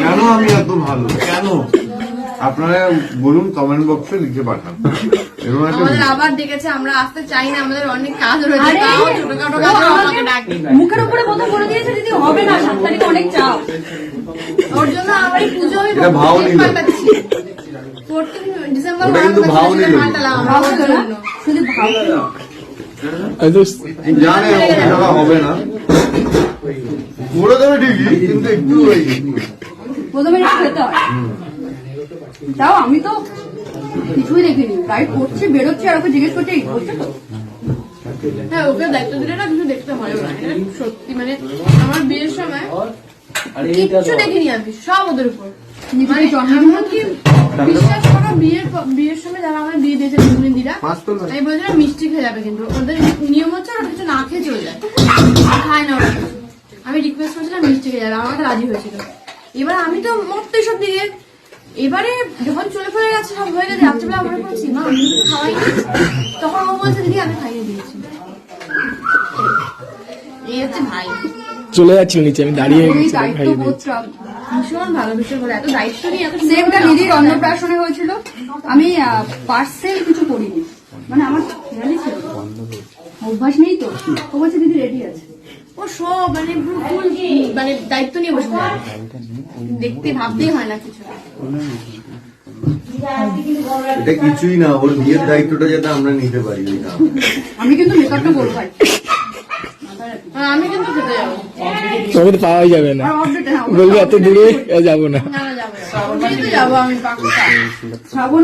কেন আমি এত ভালো? কেন? আপনারা বলুন কমেন্ট বক্সে লিখে পাঠান। আমাদের আবার ডেকেছে আমরা আসতে চাই না আমাদের অনেক কাজ রয়েছে ছোটখাটো কাজ আমাকে ডাকে মুখের উপরে কথা বলে দিয়েছে দিদি হবে না সাত তারিখে অনেক চাপ। ওর জন্য আমার এই পুজো আমি ভাও নিল। ডিসেম্বর ভাও নিল। পাল্টালাম ভাব আমার হলো না? জন্য। শুধু ভাব জানে হবে না। করে দেবে ঠিকই কিন্তু একটু ওই প্রথমে খেতে হয়। তাও আমি তো কিছুই দেখিনি। করছে বেরোচ্ছে আর ওকে জিজ্ঞেস করছে তো? হ্যাঁ ওকে দায়িত্ব দিলে না কিছু দেখতে হয় না সত্যি মানে আমার বিয়ের সময় কিচ্ছু দেখিনি আমি সব ওদের উপর। মানে বিশ্বাস করো বিয়ের বিয়ের সময় যারা আমার বিয়ে দিয়েছে দিদিরা। আমি বলছিলাম মিষ্টি খেয়ে যাবে কিন্তু ওদের নিয়ম রিকোয়েস্ট করেছিলাম মিষ্টি খেয়ে যাবে আমার রাজি হয়েছিল। এবার আমি তো মরতে সব দিয়ে এবারে যখন চলে ফেলে গেছে সব হয়ে গেছে রাত্রিবেলা মনে মা আমি তো খাওয়াইনি তখন ও বলছে দিদি আমি খাইয়ে দিয়েছি। এই হচ্ছে ভাই। চলে যাচ্ছিল নিচে আমি দাঁড়িয়ে ভীষণ ভালো ভীষণ ভালো এত দায়িত্ব নিয়ে এত সেমটা দিদির অন্নপ্রাশনে হয়েছিল। আমি পার্সেল কিছু করিনি। মানে আমার খেয়ালই ছিল অভ্যাস নেই তো। ও বলছে দিদি রেডি আছে। ও সব মানে ফুল মানে দায়িত্ব নিয়ে বসে দেখতে ভাবতেই হয় না কিছু। এটা কিছুই না ওর বিয়ের দায়িত্বটা যাতে আমরা নিতে পারি আমি কিন্তু মেকআপটা করব ভাই। আমি কিন্তু খেতে যাব। তো পাওয়াই যাবে না। হ্যাঁ বলবি এত দূরে যাব না। না না যাব যাব। বিয়েতে যাব আমি পাক্কা শ্রাবণ